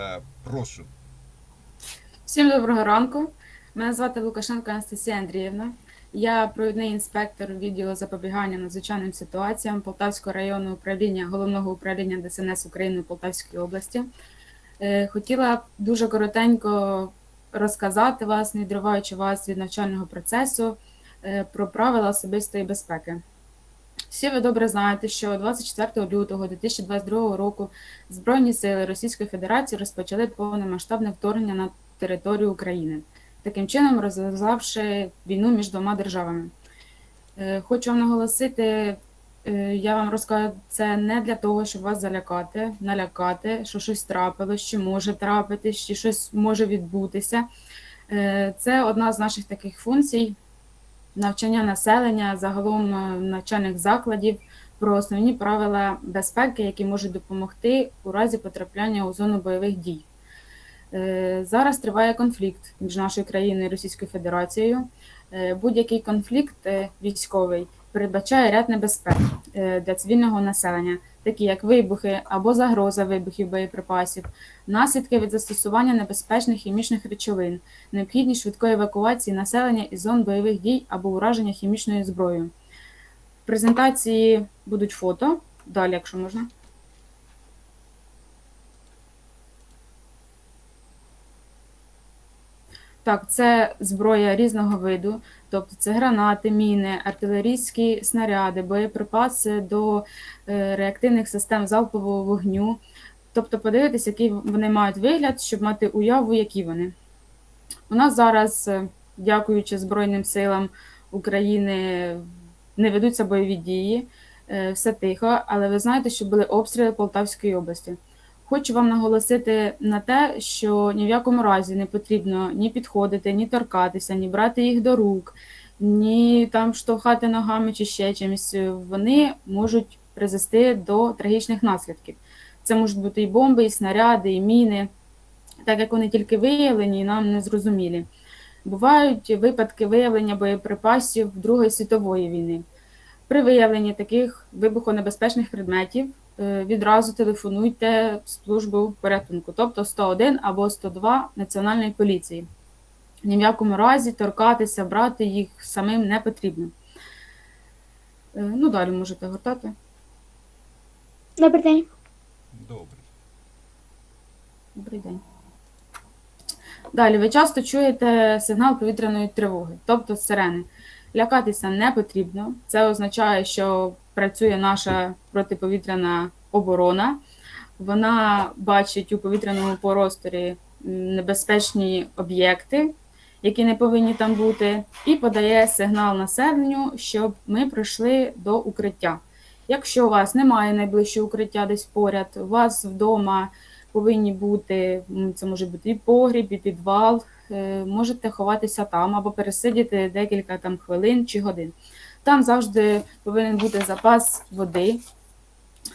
Е, Прошу. Всім доброго ранку. Мене звати Лукашенко Анастасія Андріївна. Я провідний інспектор відділу запобігання надзвичайним ситуаціям Полтавського районного управління головного управління ДСНС України в Полтавській області. Е, Хотіла дуже коротенько розказати вас, не відриваючи вас від навчального процесу, е, про правила особистої безпеки. Всі ви добре знаєте, що 24 лютого 2022 року Збройні сили Російської Федерації розпочали повномасштабне вторгнення на територію України, таким чином розв'язавши війну між двома державами. Е, Хочу вам наголосити, е, я вам розкажу це не для того, щоб вас залякати, налякати, що щось трапилось, чи може трапитись, чи щось може відбутися. Е, Це одна з наших таких функцій навчання населення, загалом е, навчальних закладів про основні правила безпеки, які можуть допомогти у разі потрапляння у зону бойових дій. Е, Зараз триває конфлікт між нашою країною і Російською Федерацією. Е, Будь-який конфлікт військовий передбачає ряд небезпек для цивільного населення, такі як вибухи або загроза вибухів боєприпасів, наслідки від застосування небезпечних хімічних речовин, необхідність швидкої евакуації населення із зон бойових дій або ураження хімічною зброєю. В презентації будуть фото. Далі, якщо можна. Так, це зброя різного виду, тобто це гранати, міни, артилерійські снаряди, боєприпаси до е, реактивних систем залпового вогню. Тобто подивитися, який вони мають вигляд, щоб мати уяву, які вони. У нас зараз, е, дякуючи Збройним силам України, не ведуться бойові дії, е, все тихо, але ви знаєте, що були обстріли Полтавської області. Хочу вам наголосити на те, що ні в якому разі не потрібно ні підходити, ні торкатися, ні брати їх до рук, ні там штовхати ногами чи ще чимось. Вони можуть призвести до трагічних наслідків. Це можуть бути і бомби, і снаряди, і міни, так як вони тільки виявлені і нам не зрозумілі. Бувають випадки виявлення боєприпасів Другої світової війни. При виявленні таких вибухонебезпечних предметів відразу телефонуйте в службу порятунку, тобто 101 або 102 Національної поліції. Ні в якому разі торкатися, брати їх самим не потрібно. Е, Ну, далі можете гортати. Добрий день. Добре. Добрий день. Далі ви часто чуєте сигнал повітряної тривоги, тобто сирени. Лякатися не потрібно. Це означає, що працює наша протиповітряна оборона. Вона бачить у повітряному просторі небезпечні об'єкти, які не повинні там бути, і подає сигнал населенню, щоб ми прийшли до укриття. Якщо у вас немає найближчого укриття десь поряд, у вас вдома повинні бути, це може бути і погріб, і підвал, е, можете ховатися там або пересидіти декілька там хвилин чи годин. Там завжди повинен бути запас води,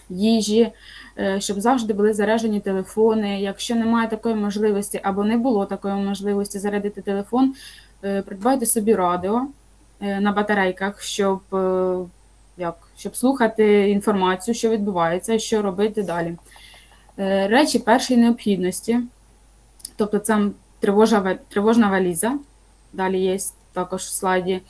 їжі, е, щоб завжди були заряджені телефони. Якщо немає такої можливості або не було такої можливості зарядити телефон, е, придбайте собі радіо е, на батарейках, щоб, як, щоб слухати інформацію, що відбувається, і що робити далі. Речі першої необхідності, тобто це тривожна валіза, далі є також в слайді.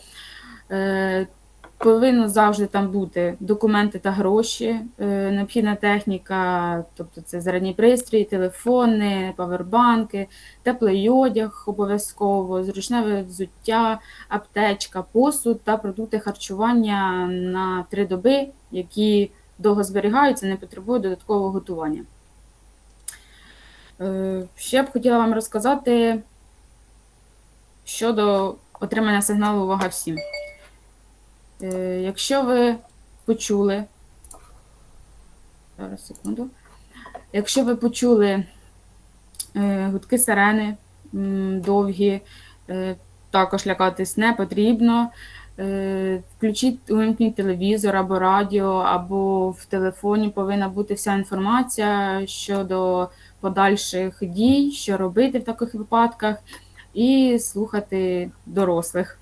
Повинно завжди там бути документи та гроші, е, необхідна техніка, тобто це зарядні пристрої, телефони, павербанки, теплий одяг обов'язково, зручне взуття, аптечка, посуд та продукти харчування на три доби, які довго зберігаються, не потребують додаткового готування. Е, Ще б хотіла вам розказати щодо отримання сигналу увага всім. Е, Якщо ви почули, зараз секунду. Якщо ви почули е, гудки сирени довгі, е, також лякатись не потрібно. Включіть, увімкніть телевізор або радіо, або в телефоні повинна бути вся інформація щодо подальших дій, що робити в таких випадках, і слухати дорослих.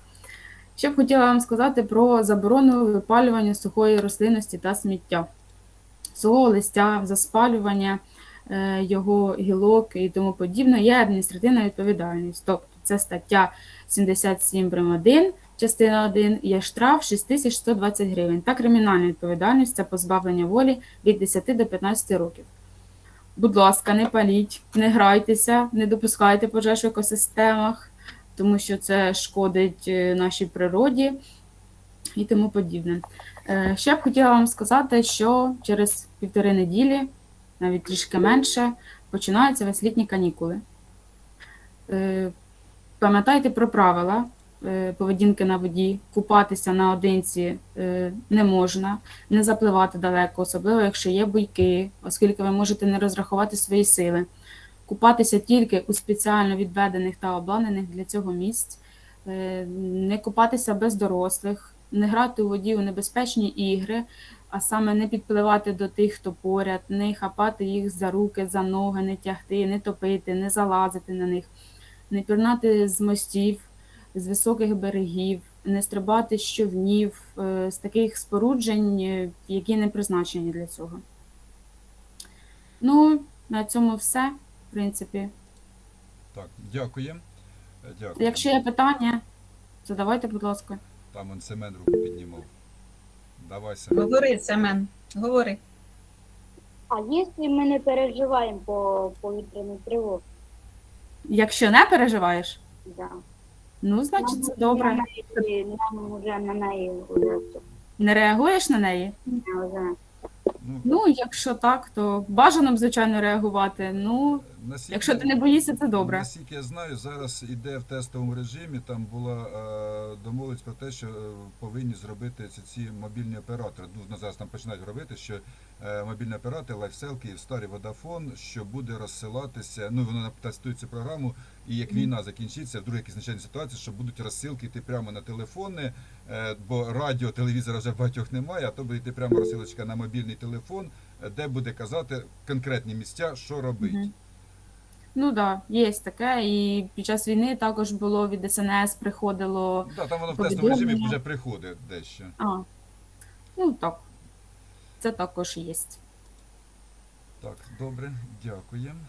Ще б хотіла вам сказати про заборону випалювання сухої рослинності та сміття, сухого листя, заспалювання е, його гілок і тому подібне, є адміністративна відповідальність. Тобто це стаття 77 прим. 1, частина 1, є штраф 6120 гривень. Та кримінальна відповідальність це позбавлення волі від 10 до 15 років. Будь ласка, не паліть, не грайтеся, не допускайте пожеж в екосистемах, тому що це шкодить е, нашій природі і тому подібне. Е, Ще б хотіла вам сказати, що через півтори неділі, навіть трішки менше, починаються веслітні канікули. Е, Пам'ятайте про правила поведінки на воді, купатися наодинці не можна, не запливати далеко, особливо якщо є буйки, оскільки ви можете не розрахувати свої сили. Купатися тільки у спеціально відведених та обладнаних для цього місць, е, не купатися без дорослих, не грати у воді у небезпечні ігри, а саме не підпливати до тих, хто поряд, не хапати їх за руки, за ноги, не тягти, не топити, не залазити на них, не пірнати з мостів, з високих берегів, не стрибати з човнів, е, з таких споруджень, е, які не призначені для цього. Ну, на цьому все, принципі. Так, дякуємо. Е, Дякую. Якщо є питання, задавайте, будь ласка. Там он Семен руку піднімав. Давай, Семен. Говори, Семен, говори. А якщо ми не переживаємо по повітряну тривогу? Якщо не переживаєш, Да. ну, значить, це добре. Нам вже на неї вже Не реагуєш на неї? вже. Ну, Ну, якщо так, то бажано б, звичайно, реагувати. Ну, наскільки- якщо ти не боїшся, це добре. Наскільки я знаю, зараз іде в тестовому режимі. Там була е, домовленість про те, що е, повинні зробити ці, ці мобільні оператори. Ну, зараз там починають робити, що е, мобільні оператори, лайфселки і старий водафон, що буде розсилатися. Ну воно тестує цю програму, і як війна закінчиться, вдруг якісь надзвичайні ситуації, що будуть розсилки йти прямо на телефони, е, бо радіо, телевізора вже багатьох немає, а то буде йти прямо розсилочка на мобільний телефон, де буде казати конкретні місця, що робити. Ну так, да, є таке. І під час війни також було від СНС приходило. Да, там воно в тестовому режимі Повідомлення. вже приходить дещо. А, ну так. Це також є. Так, добре, дякуємо.